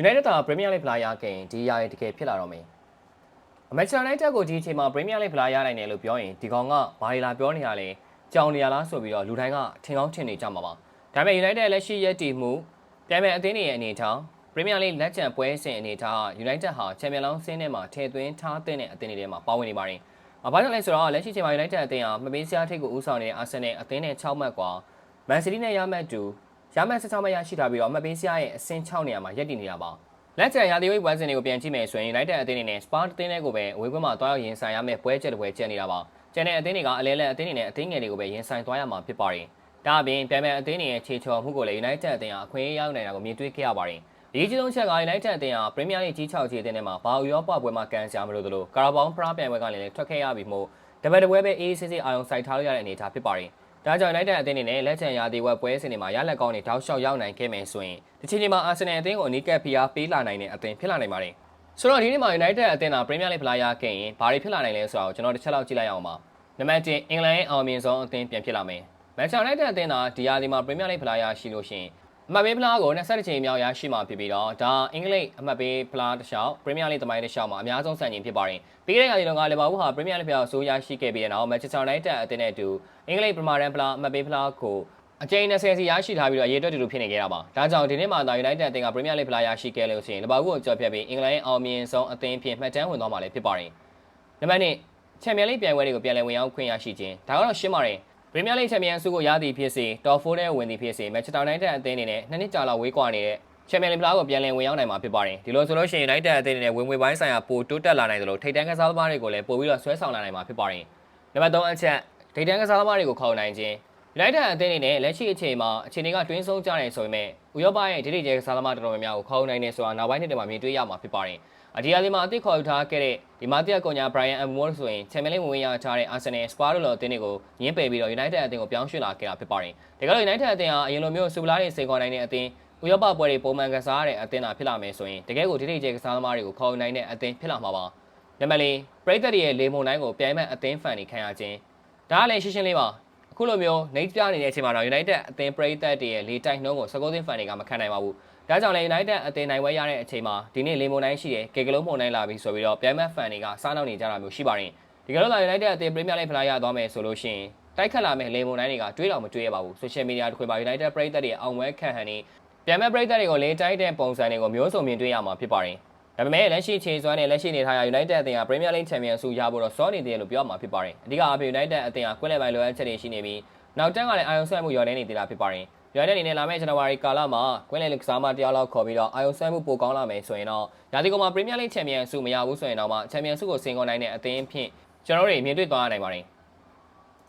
United တာ Premier League ဖလားရခဲ့ရင်ဒီအရာတွေတကယ်ဖြစ်လာတော့မယ်။ Manchester United ကိုဒီအချိန်မှာ Premier League ဖလားရနိုင်တယ်လို့ပြောရင်ဒီကောင်ကဘာတွေလာပြောနေရလဲကြောင်နေရလားဆိုပြီးတော့လူတိုင်းကထင်ကောင်းထင်နေကြမှာပါ။ဒါပေမဲ့ United လက်ရှိရက်တည်မှုပြန်မဲ့အသင်းတွေရဲ့အနေအထား Premier League လက်ကျန်ပွဲစဉ်အနေအထား United ဟာ Champions League ဆင်းထဲမှာထည့်သွင်းထားတဲ့အသင်းတွေထဲမှာပါဝင်နေပါတယ်။အဘာကြောင့်လဲဆိုတော့လက်ရှိချိန်မှာ United အသင်းဟာမပေးစရာထိတ်ကိုဦးဆောင်နေတဲ့ Arsenal အသင်းနဲ့6မှတ်ကွာ Man City နဲ့ရမှတ်တူ ရမှတ်16မှတ်ရရှိထားပြီးတော့အမှတ်ပေးစရာရဲ့အဆင့်6နေရာမှာရပ်တည်နေတာပါ။လက်ကျန်ရာသီဝိပွဲစဉ်တွေကိုပြန်ကြည့်မယ်ဆိုရင် United အသင်းတွေနဲ့ Spa အသင်းတွေကိုပဲအဝေးကွင်းမှာတွားရောက်ရင်ဆိုင်ရမယ့်ပွဲချက်တစ်ပွဲကျန်နေတာပါ။ကျန်တဲ့အသင်းတွေကအလဲလဲအသင်းတွေနဲ့အသင်းငယ်တွေကိုပဲရင်ဆိုင်သွားရမှာဖြစ်ပါတယ်။ဒါအပြင်ပြန်မဲ့အသင်းတွေရဲ့ခြေချော်မှုကိုလည်း United အသင်းဟာအခွင့်အရေးရောက်နေတာကိုမြင်တွေ့ခဲ့ရပါတယ်။ဒီကြီးဆုံးချက်က United အသင်းဟာ Premier League ကြီး6ချီအသင်းထဲမှာဘာဥရောပပွဲမှာကန်စရာမလိုသလိုကာရာဘောင်ဖရားပြိုင်ပွဲကလည်းထွက်ခဲ့ရပြီးမို့တပတ်တပွဲပဲအေးအေးဆေးဆေးအာရုံစိုက်ထားလို့ရတဲ့အနေအထားဖြစ်ပါတယ်။ ဒါကြောင့် United အသင်းအနေနဲ့လက်ချန်ရာသီဝက်ပွဲစဉ်တွေမှာရလက်ကောင်းတွေတောက်လျှောက်ရောက်နိုင်ခဲ့မယ်ဆိုရင်ဒီချိန်ချိန်မှာ Arsenal အသင်းကိုအနီးကပ်ဖိအားပေးလာနိုင်တဲ့အသင်းဖြစ်လာနိုင်ပါတယ်။ဆိုတော့ဒီနေ့မှာ United အသင်းက Premier League ဖလားရခဲ့ရင်ဘာတွေဖြစ်လာနိုင်လဲဆိုတာကိုကျွန်တော်တစ်ချက်လောက်ကြည့်လိုက်အောင်ပါ။နံပါတ်1အင်္ဂလန်ရဲ့အောင်မြင်ဆုံးအသင်းပြန်ဖြစ်လာမယ်။ Manchester United အသင်းကဒီရာသီမှာ Premier League ဖလားရရှိလို့ရှိရင် အမှတ်ပေးဖလားကို20ချိန်မြောက်ရရှိမှဖြစ်ပြီးတော့ဒါအင်္ဂလိပ်အမှတ်ပေးဖလားတစ်လျှောက် Premier League တမိုင်းတစ်လျှောက်မှာအများဆုံးစံချိန်ဖြစ်ပါတယ်။ပြီးခဲ့တဲ့ရာသီတုန်းကလီဗာပူးဟာ Premier League ဖလားကိုဆိုးရရှိခဲ့ပြီးတဲ့နောက် Manchester United အသင်းနဲ့အတူအင်္ဂလိပ်ပထမတန်းဖလားအမှတ်ပေးဖလားကိုအကြိမ်20စီရရှိထားပြီးတော့အရေးအတွက်တူတူဖြစ်နေကြတာပါ။ဒါကြောင့်ဒီနေ့မှာသာ United အသင်းက Premier League ဖလားရရှိခဲ့လို့ရှိရင်လီဗာပူးကိုကြော်ဖြတ်ပြီးအင်္ဂလန်ရဲ့အောင်မြင်ဆုံးအသင်းဖြစ်မှတ်တမ်းဝင်သွားမှာလည်းဖြစ်ပါတယ်။နံပါတ်1ချန်ပီယံလိပြိုင်ပွဲတွေကိုပြန်လည်ဝင်ရောက်ခွင့်ရရှိခြင်းဒါကတော့ရှင်းပါတယ်။ Premier League ချန်ပီယံဆုကိုရသည်ဖြစ်စေ Top 4နဲ့ဝင်သည်ဖြစ်စေ Manchester United အသင်းအနေနဲ့နှစ်နှစ်ကြာလောက်ဝေးကွာနေတဲ့ချန်ပီယံလိဖလားကိုပြန်လည်ဝင်ရောက်နိုင်မှာဖြစ်ပါတယ်။ဒီလိုဆိုလို့ရှိရင် United အသင်းအနေနဲ့ဝင်ငွေပိုင်းဆိုင်ရာပိုတိုးတက်လာနိုင်တယ်လို့ထိပ်တန်းကစားသမားတွေကိုလည်းပို့ပြီးတော့ဆွဲဆောင်လာနိုင်မှာဖြစ်ပါတယ်။နံပါတ်3အချက်ထိပ်တန်းကစားသမားတွေကိုခေါ်နိုင်ခြင်း United အသင်းအနေနဲ့လက်ရှိအချိန်မှာအခြေအနေကတွင်းဆုံးကြနေဆိုပေမဲ့ဥရောပရဲ့ဒိဋ္ဌိကျဲကစားသမားတော်တော်များများကိုခေါ်နိုင်နေဆိုတာနောက်ပိုင်းနှစ်တွေမှာမြင်တွေ့ရမှာဖြစ်ပါတယ်။ အဒီယာလီမှာအသစ်ခေါ်ယူထားခဲ့တဲ့ဒီမာတီယာကွန်ညာ Brian Ambmore ဆိုရင်ချန်ပီယံလိဝင်ဝင်ရထားတဲ့ Arsenal, Spurs တို့လိုအသင်းတွေကိုညှင်းပယ်ပြီးတော့ United အသင်းကိုပြောင်းရွှေ့လာခဲ့တာဖြစ်ပါတယ်။ဒါကြောင့် United အသင်းဟာအရင်လိုမျိုးစူပလာတွေစိန်ခေါ်နိုင်တဲ့အသင်းဥရောပပွဲတွေပုံမှန်ကစားရတဲ့အသင်းသာဖြစ်လာမယ်ဆိုရင်တကယ်ကိုဒိဋ္ဌိကျဲကစားသမားတွေကိုခေါ်ယူနိုင်တဲ့အသင်းဖြစ်လာမှာပါ။နံပါတ်၄ပရိသတ်တွေရဲ့လေမုန်တိုင်းကိုပြိုင်မဲ့အသင်းဖန်တွေခံရခြင်းဒါကလည်းရှင်းရှင်းလေးပါအခုလိုမျိုးနေပြနေတဲ့အချိန်မှာတော့ United အသင်းပရိသတ်တွေရဲ့လေတိုက်နှုန်းကိုစကောသင်းဖန်တွေကမခံနိုင်ပါဘူး။ဒါကြောင့်လည်း United အသင်းနိုင်ပွဲရတဲ့အချိန်မှာဒီနေ့လေမုန်တိုင်းရှိတယ်ကေကလုံးမုန်တိုင်းလာပြီဆိုပြီးတော့ပြိုင်မဲ့ဖန်တွေကစားနောက်နေကြတာမျိုးရှိပါတယ်။ဒီကလို့လာ United အသင်း Premier League ဖလားရသွားမယ်ဆိုလို့ရှိရင်တိုက်ခတ်လာမဲ့လေမုန်တိုင်းတွေကတွေးတော့မတွေးရပါဘူး။ Social Media တစ်ခွေပါ United ပရိသတ်တွေအောင်ပွဲခံဟန်နေပြန်မဲ့ပရိသတ်တွေကိုလေတိုက်တဲ့ပုံစံတွေကိုမျိုးစုံမြင်တွေ့ရမှာဖြစ်ပါတယ်။ဒါပေမဲ့လက်ရှိချိန်စွမ်းနဲ့လက်ရှိနေထားရ United အသင်းက Premier League Champions ဆုရဖို့တော့စောနေတယ်လို့ပြောရမှာဖြစ်ပါတယ်။အဓိကအပြင် United အသင်းကကွင်းလယ်ပိုင်းလိုအပ်ချက်တွေရှိနေပြီးနောက်တန်းကလည်းအာယုံဆွဲမှုရော်နေနေသေးတာဖြစ်ပါတယ်။ ရော်တဲ့အနေနဲ့လာမယ့်ဇန်နဝါရီကာလမှာကွင်းလယ်ကစားမတရားလောက်ခေါ်ပြီးတော့အာယုံဆွဲမှုပိုကောင်းလာမယ်ဆိုရင်တော့ရာသီကုန်မှာ Premier League Champions ဆုမရဘူးဆိုရင်တော့မှ Champions ဆုကိုဆင်ကောနိုင်တဲ့အသင်းဖြင့်ကျွန်တော်တို့မြင်တွေ့သွားရနိုင်ပါတယ်။